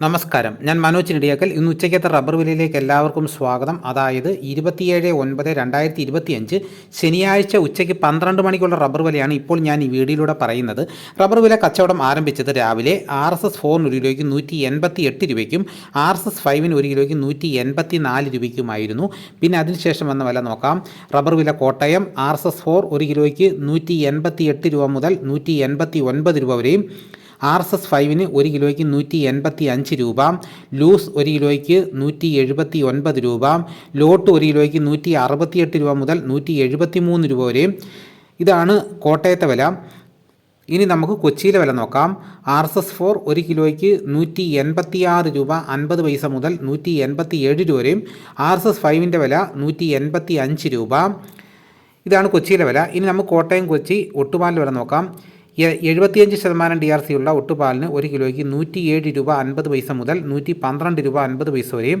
നമസ്കാരം. ഞാൻ മനോജ് നെടിയാക്കൽ ഇന്ന് ഉച്ചയ്ക്കത്തെ റബ്ബർ വിലയിലേക്ക് എല്ലാവർക്കും സ്വാഗതം. അതായത് ഇരുപത്തിയേഴ് ഒൻപത് രണ്ടായിരത്തി ഇരുപത്തിയഞ്ച് ശനിയാഴ്ച ഉച്ചയ്ക്ക് പന്ത്രണ്ട് മണിക്കുള്ള റബ്ബർ വിലയാണ് ഇപ്പോൾ ഞാൻ ഈ വീഡിയോയിലൂടെ പറയുന്നത്. റബ്ബർ വില കച്ചവടം ആരംഭിച്ചത് രാവിലെ ആർ എസ് എസ് ഫോറിന് ഒരു കിലോയ്ക്ക് നൂറ്റി എൺപത്തി എട്ട് രൂപയ്ക്കും ആർ എസ് എസ് ഫൈവിന് ഒരു കിലോയ്ക്ക് നൂറ്റി എൺപത്തി നാല് രൂപയ്ക്കുമായിരുന്നു. പിന്നെ അതിനുശേഷം വന്ന വില നോക്കാം. റബ്ബർ വില Kottayam R S S four ഒരു കിലോയ്ക്ക് നൂറ്റി എൺപത്തി എട്ട് രൂപ മുതൽ നൂറ്റി എൺപത്തി ഒൻപത് രൂപ വരെയും ആർ എസ് എസ് ഫൈവിന് ഒരു കിലോയ്ക്ക് നൂറ്റി എൺപത്തി അഞ്ച് രൂപ ലൂസ് ഒരു കിലോയ്ക്ക് നൂറ്റി എഴുപത്തി ഒൻപത് രൂപ ലോട്ട് ഒരു കിലോയ്ക്ക് നൂറ്റി അറുപത്തിയെട്ട് രൂപ മുതൽ നൂറ്റി എഴുപത്തി മൂന്ന് രൂപ വരെയും ഇതാണ് കോട്ടയത്തെ വില. ഇനി നമുക്ക് കൊച്ചിയിലെ വില നോക്കാം. ആർ എസ് എസ് ഫോർ ഒരു കിലോയ്ക്ക് നൂറ്റി എൺപത്തി ആറ് രൂപ അൻപത് പൈസ മുതൽ നൂറ്റി എൺപത്തി ഏഴ് രൂപ വരെയും ആർ എസ് എസ് ഫൈവിന്റെ വില നൂറ്റി എൺപത്തി അഞ്ച് രൂപ. ഇതാണ് കൊച്ചിയിലെ വില. ഇനി നമുക്ക് കോട്ടയം കൊച്ചി ഒട്ടുപാലിന്റെ വില നോക്കാം. എഴുപത്തിയഞ്ച് ശതമാനം ഡി ആർ സി ഉള്ള ഒട്ടുപാലിന് ഒരു കിലോയ്ക്ക് നൂറ്റി ഏഴ് രൂപ അൻപത് പൈസ മുതൽ നൂറ്റി പന്ത്രണ്ട് രൂപ അൻപത് പൈസ വരെയും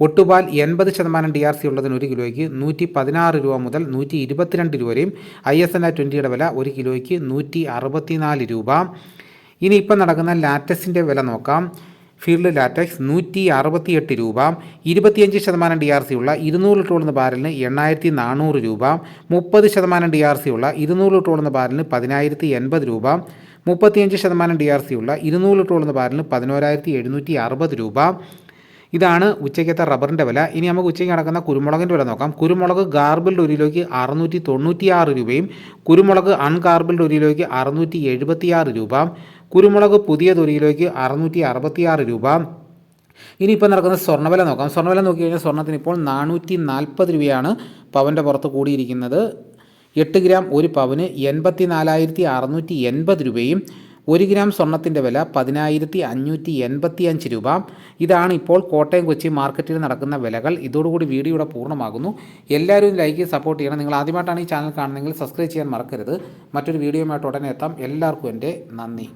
ഒട്ടുപാൽ എൺപത് ശതമാനം ഡി ആർ സി ഉള്ളതിന് ഒരു കിലോയ്ക്ക് നൂറ്റി പതിനാറ് രൂപ മുതൽ നൂറ്റി ഇരുപത്തിരണ്ട് രൂപ വരെയും ഐ എസ് എൻ ആർ ട്വന്റിയുടെ വില ഒരു കിലോയ്ക്ക് നൂറ്റി അറുപത്തിനാല് രൂപ. ഇനി ഇപ്പം നടക്കുന്ന ലാറ്റസിന്റെ വില നോക്കാം. ഫീൽഡ് ലാറ്റക്സ് നൂറ്റി അറുപത്തിയെട്ട് രൂപ ഇരുപത്തിയഞ്ച് ശതമാനം ഡി ആർ സി ഉള്ള ഇരുന്നൂറ് ലിറ്റർ ബാരലിന് എണ്ണായിരത്തി നാനൂറ് രൂപ മുപ്പത് ശതമാനം ഡി ആർ സി ഉള്ള ഇരുന്നൂറ് ലിറ്റർ ബാരലിന് പതിനായിരത്തി എൺപത് രൂപ മുപ്പത്തിയഞ്ച് ശതമാനം ഡി ആർ സി ഉള്ള ഇരുന്നൂറ് ലിറ്റർ ബാരലിന് പതിനോരായിരത്തി എഴുന്നൂറ്റി അറുപത് രൂപ. ഇതാണ് ഉച്ചയ്ക്കത്തെ റബ്ബറിന്റെ വില. ഇനി നമുക്ക് ഉച്ചയ്ക്ക് നടക്കുന്ന കുരുമുളകിന്റെ വില നോക്കാം. കുരുമുളക് ഗാർബിൾഡ് ഒരു കിലോയ്ക്ക് അറുന്നൂറ്റി തൊണ്ണൂറ്റിയാറ് രൂപയും കുരുമുളക് അൺഗാർബിൾഡ് ഒരു കിലോയ്ക്ക് അറുന്നൂറ്റി എഴുപത്തിയാറ് രൂപ. കുരുമുളക് പുതിയ തൊലിയിലേക്ക് അറുന്നൂറ്റി അറുപത്തിയാറ് രൂപ. ഇനിയിപ്പോൾ നടക്കുന്ന സ്വർണവില നോക്കാം. സ്വർണവില നോക്കി കഴിഞ്ഞാൽ സ്വർണത്തിന് ഇപ്പോൾ നാനൂറ്റി നാൽപ്പത് രൂപയാണ് പവന്റെ പുറത്ത് കൂടിയിരിക്കുന്നത്. എട്ട് ഗ്രാം ഒരു പവന് എൺപത്തി നാലായിരത്തി അറുന്നൂറ്റി എൺപത് രൂപയും ഒരു ഗ്രാം സ്വർണത്തിന്റെ വില പതിനായിരത്തി അഞ്ഞൂറ്റി എൺപത്തി അഞ്ച് രൂപ. ഇതാണ് ഇപ്പോൾ കോട്ടയം കൊച്ചി മാർക്കറ്റിൽ നടക്കുന്ന വിലകൾ. ഇതോടുകൂടി വീഡിയോ ഇവിടെ പൂർണമാകുന്നു. എല്ലാവരും ലൈക്ക് സപ്പോർട്ട് ചെയ്യണം. നിങ്ങൾ ആദ്യമായിട്ടാണ് ഈ ചാനൽ കാണുന്നതെങ്കിൽ സബ്സ്ക്രൈബ് ചെയ്യാൻ മറക്കരുത്. മറ്റൊരു വീഡിയോയുമായിട്ട് ഉടനെ എത്താം. എല്ലാവർക്കും എന്റെ നന്ദി.